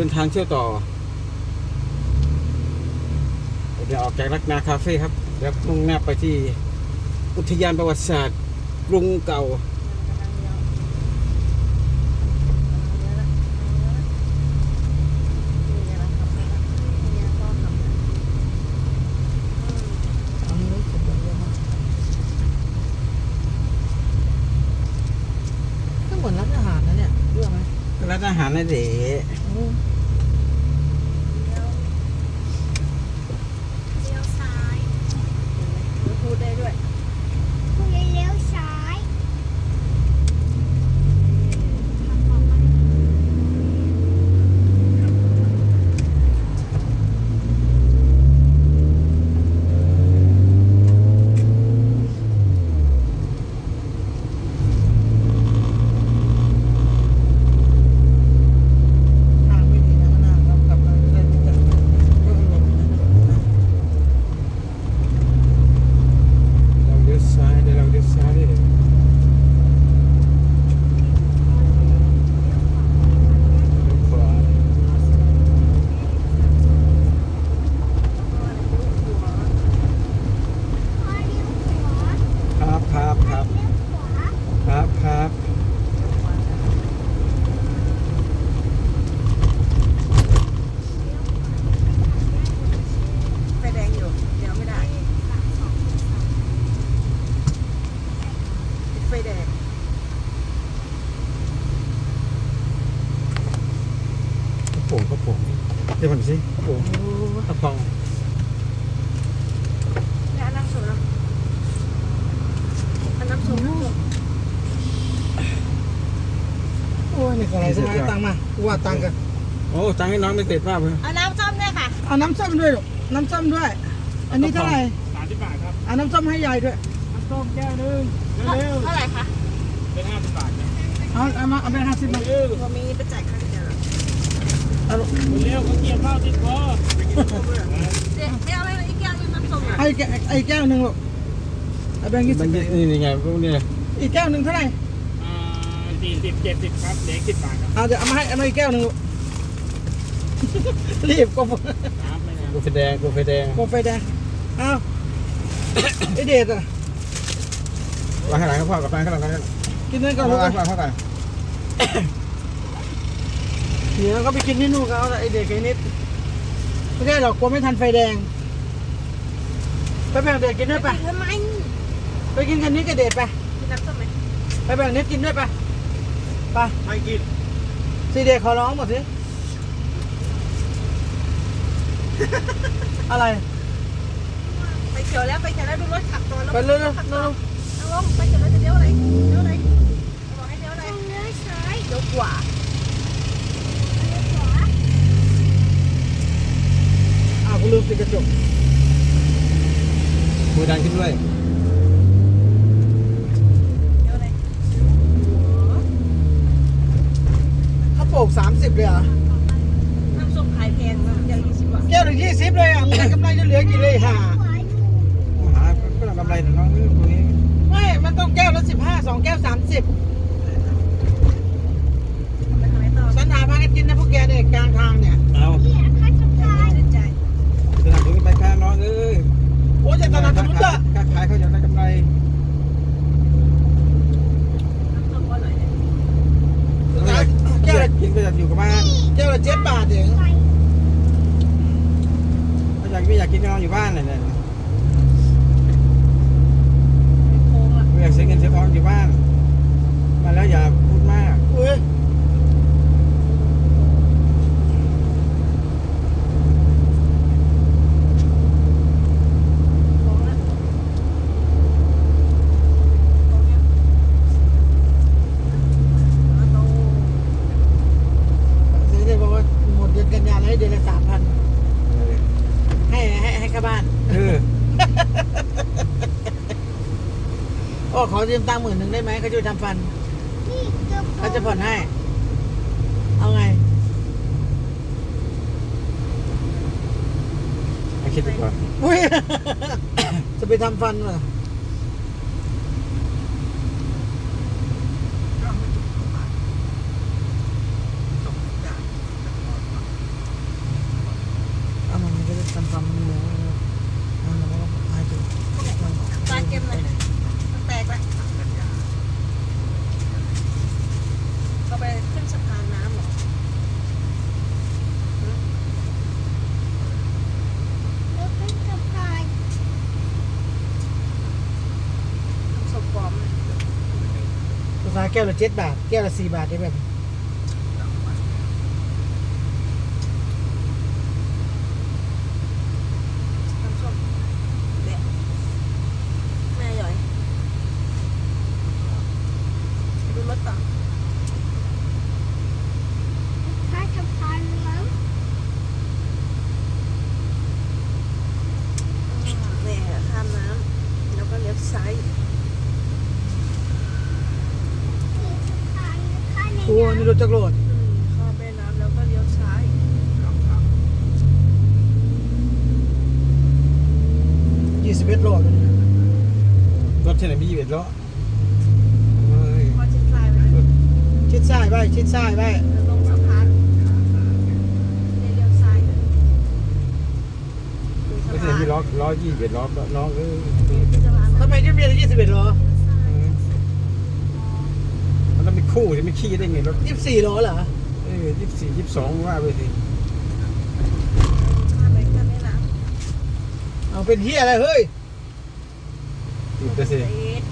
ดินทางเที่ยวต่อ เดี๋ยวออกจากรักนาคาเฟ่ครับเดี๋ยวมุ่งหน้าไปที่อุทยานประวัติศาสตร์กรุงเก่าอันนี้เสร็จแล้วมากก็เหมือนร้านอาหารนะเนี่ยเรื่องไหมร้านอาหารนะเด๋ อืม เลี้ยวซ้าย พูดได้ด้วย คุณเลี้ยวซ้าย ทางไม่ดีนะมันน่าเรากลับมาเรื่อยๆจะเรื่องลมนะ เราเลี้ยวซ้ายเดี๋ยวเราเลี้ยวซ้ายเลยขวา พ่อเลี้ยวขวา ครับครับครับ เลี้ยวขวา ครับครับ ไฟแดงอยู่เดี๋ยวไม่ได้ติดไฟแดง กระโปรงกระโปรงเดี๋ยวมันสิกระโปรง โอ้ กระปอง เนี่ยนั่งสูงแล้วอันน้ำสูงนั่งสูงโอ้ย นี่อะไรสมัยตังค์มากูว่าตังค์กันโอ้ตังค์ให้น้องไม่ติดมากเลยเอาน้ำส้มด้วยค่ะ เอาน้ำส้มด้วยลูกน้ำส้มด้วย อันนี้เท่าไหร่สามสิบบาทครับเอาน้ำส้มให้ยายด้วยน้ำส้มแก้วหนึงเร็วเท่าไหร่คะๆเป็นห้าสิบบาทนะเอาเอามาเอาไปห้าสิบมาเร็วพอมีไปจ่ายค่าเดียวเอาลูกเร็วเขาเกี่ยวข้าวติดคอเจ๊ไม่เอาอะไรอีกแก้วนึงน้ำส้มอะให้แกไอ้แก้วหนึ่งลูกเอาแบงค์ยี่สิมับนนี่นี่ไงพวกนี้อีกแก้วหนึ่งเท่าไหร่อ่า สี่สิบเจ็ดสิบครับเด็กสิบบาทครับเอาเดี๋ยวเอามาให้เอามาอีกแก้วหนึ่งลูกรีบก็กูไฟแดงกูไฟแดงโมไฟแดงเอา ไอเดชอะ วางข้างหลังก็พอกับวางข้างหลังกันกินนั่นก่อนลูวางกวางข้างหลังเดี๋ยวก็ไปกินที่นู่นเขาไอเด็กไอ้นิดไม่ได้หรอกกลัวไม่ทันไฟแดง ไปแบ่งเด็กกินด้วยไปทำไมไปกินกันนี้กับเด็กไปกินน้ำส้มไหมไปแบ่งนิดกินด้วยไป ไปไม่กินสีเด็กขอร้องหมดสิ อะไร ไปเขียวแล้วไปเขียวแล้วดูรถขับตัวแล้วไปเร็วๆเร็วขับตัวนั่งลงไปเขียวแล้วจะเลี้ยวอะไรเลี้ยวอะไรบอกให้เลี้ยวอะไรเลี้ยวซ้ายเลี้ยวขวาเลี้ยวขวา ๆอ้าวกูลืมปิดกระจก มือดันขึ้นด้วย เลี้ยวอะไร เขาโปกสามสิบเลยเหรอะ น้ำส้มขายแพงมากอย่างยี่สิบบาท แก้วหนึ่งยี่สิบเลยอะมึงได้กำไรจะเหลือกี่เลยห่า ขวาอยู่ หาก็ต้องกำไรแต่น้องนี่ตรงนี้ ไม่ มันต้องแก้วละสิบห้าสองแก้วสามสิบ ไปทางไหนต่อ ฉันหาพากันกินนะพวกแกเนี่ยกลางทางเนี่ย เอาเนี่ยค่าจับจ่ายไม่ได้จ่ายสนับสนุนไปค่าน้องเอ้ยโอ้ยจะตลาดสนุนละค่าขายเขาอยากได้กำไรน้ำส้มก็อร่อยเลยแก้วละกินก็อยากอยู่กับบ้านแก้วละเจ็ดบาทเองเขาอยากไม่อยากกินก็นอนอยู่บ้านเลยเนี่ยโค้งอะไม่อยากเสียเงินเสียทองอยู่บ้าน มาแล้วอย่าพูดมากอุ้ยโค้งอะโค้งเนี่ยมาโตเดี๋ยวบอกว่าหมดเดือนกันยาแล้วให้เดือนละสามพันให้ให้ให้ค่าบ้าน เออโอ้ขอยืมตังค์หมื่นหนึ่งได้ไหมเขาช่วยทำฟันนี่ เกือบเขาจะผ่อนให้ เอาไง ให้คิดดีกว่าอุ้ย จะไปทำฟันเหรอ แก้วละเจ็ดบาท แก้วละสี่บาทได้แบบน้ำส้มเด็ดแม่หย่อยไปดูรถต่อ ถ้าจะพันแล้ว แม่ข้ามน้ำแล้วก็เลี้ยวซ้าย พันค่าใน โอ้นี่รถจักรโลด อืมข้ามแม่น้ำแล้วก็เลี้ยวซ้าย ยี่สิบเอ็ดโลด ร ถที่ไหนมียี่สิบเอ็ดล้อเฮ้ยพอชิดคลายไปเลยชิดซ้ายไปชิดซ้ายไปแล้วลงสะพานเลี้ยวซ้ายเลยดูสะไม่ใช่พานมีล้อล้อยี่สิบเอ็ดล้อน้องเออดูสะพานทำไมจะมียี่สิบเอ็ดโลมันต้องมีคู่จะไม่ขี้ได้ไงรถยี่สิบสี่โลเหรอเออยี่สิบสี่ยี่สิบสองว่าไปสิข้ามไปข้ามแม่น้เอาเป็นเฮียอะไรเฮ้ยติดำแต่สิเอ็ด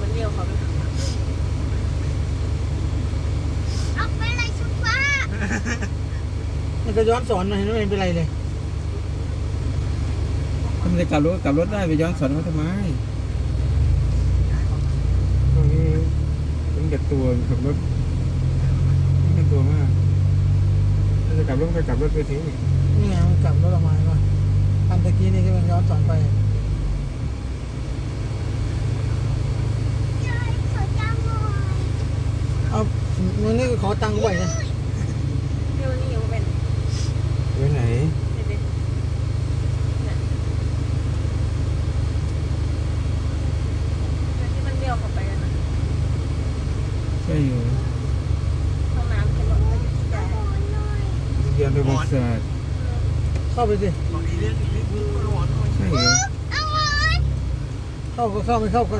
มันเลี้ยวเขาไป เอาไปเลยชุฟ้า มันจะ ย้อนสอนหน่อยไม่เป็นไรเลยถ้ามันจะกลับรถกลับรถได้ไปย้อนสอนเขาทำไมตรงนี้ถึงกับตัวขับรถถึงกับตัวมากถ้าจะกลับรถก็กลับรถไปทิ้งนี่ไงมันกลับรถออกมาก่อนอันตะกี้นี่ที่มันย้อนสอนไปยายขอจังหน่อยเอามึงนี่ขอตังค์กูบ่อยนะ เลี้ยวนี่ยังเป็น ไว้ไหนเด็ดๆเนี่ยแล้วที่มันเลี้ยวเข้าไปกันใช่อยู่ห้องน้ำเป็นรถไปอยู่ที่ใดขอหน่อยเรียนประวัติศาสตร์เข้าไปสิใช่เหรอเข้าก็เข้าไม่เข้าก็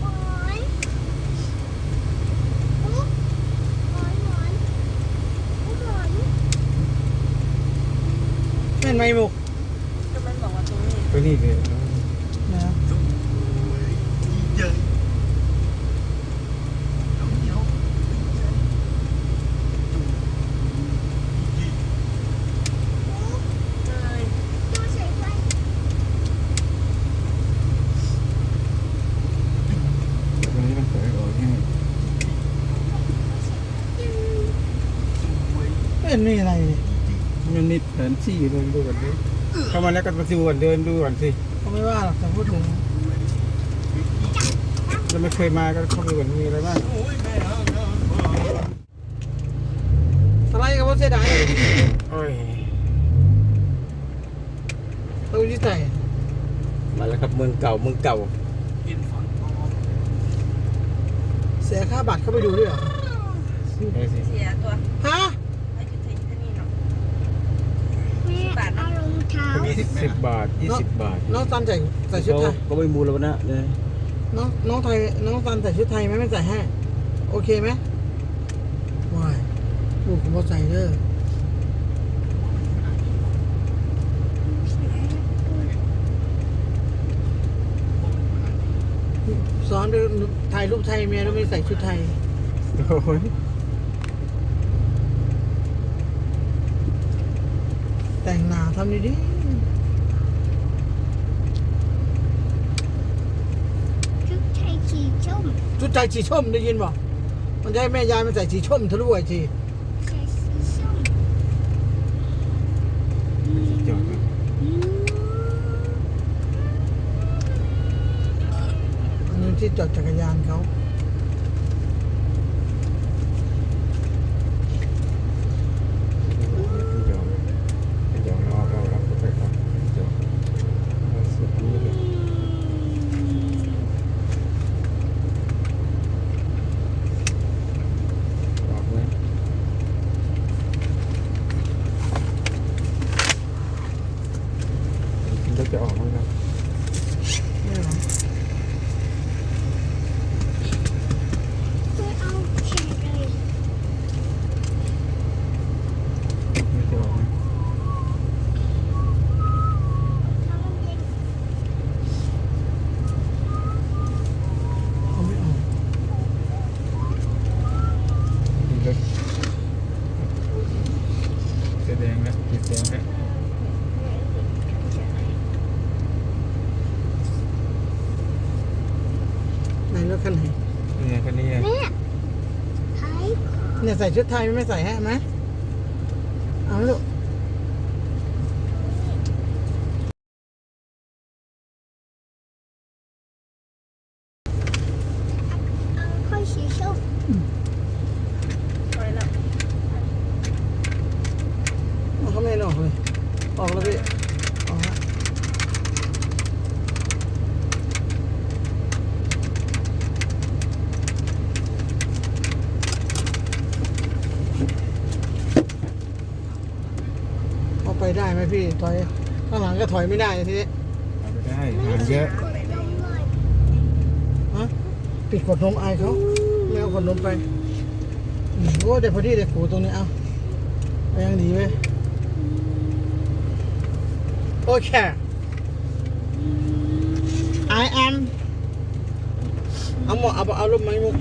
โอ้ยอุ๊บหมอนหมอนอุ๊บหมอน แม่ นไหมหมุกก็มันบอกว่าตรงนี้ก็นี่เลยนะเอ้ยดูเสร็จไปตรงนี้มันเปิดออกง่ายไม่เห็นมีอะไรเลยมัน มีแผนที่เดินดูก่อนดิเข้ามาแล้วก็มาดูก่อนเดินดูก่อนสิเขาไม่ว่าหรอกแต่พูดถึงเราไม่เคยมาก็เข้าไปดูก่อนมีอะไรบ้างสไลด์กับว่าเสียดายโอ้ยตัวที่ใส่มาแล้วครับเมืองเก่าเมืองเก่าเสียค่าบัตรเข้าไปดูด้วยเหรอไปสิเสียตัวฮะ ไอ้จุดเทที่นี่เนาะ แม่ เอารองเท้าสิบบาทยี่สิบบาทน้องซันใส่ใส่ชุดไทยก็ไม่มูลแล้วนะเลยน้องน้องไทยน้องซันใส่ชุดไทยไหมไม่ใส่ให้โอเคไหมว้ายลูกผมก็ใส่เด้อสอนดูถ่ายรูปไทยเมียแล้วไม่ใส่ชุดไทยโอ้ย แต่งหน้าทำดีชุดไทยสีส้มๆชุดใจสีส้มได้ยินบ่มันจะให้แม่ยายมันใส่สีส้มทะลุไอทีใส่สีส้มจอดนะอืมอันนี้ที่จอดจักรยานเขา เป็นจอดเป็นจอดออกเราเราไปครับเป็นจอดเราสุดนี้เลยออกเลยรถจะออกมั้งครับ เนี่ยเหรอ ไม่เอาแข็งเลย รถจะออกไหม น้องเย็น เอาไม่ออก มีรถแสด งแล้วติดแดงแล้วในรถคันไหนเนี่ยคันนี้ไงแม่ไทยเนี่ยใส่ชุดไทยไม่ใส่ให้ไหมเอาไหมลูกเอาค่อยสีส้ม ไปแล้ว เอาเขาไม่ให้ออกเลย ออกแล้วพี่ออกแล้วเอาไปได้ไหมพี่ ถอย ข้างหลังก็ถอยไม่ได้ทีนี้เอาไปได้หางเยอะกดลงหน่อยฮะปิดขวดนมอายเขาไม่เอาขวดนมไปอืมโอ้เดี๋ยวพอดีเดี๋ยวขูตรงนี้เอาไปยังหนีไปโอเค I am เอาหมอเอาเอารูปไหมมุก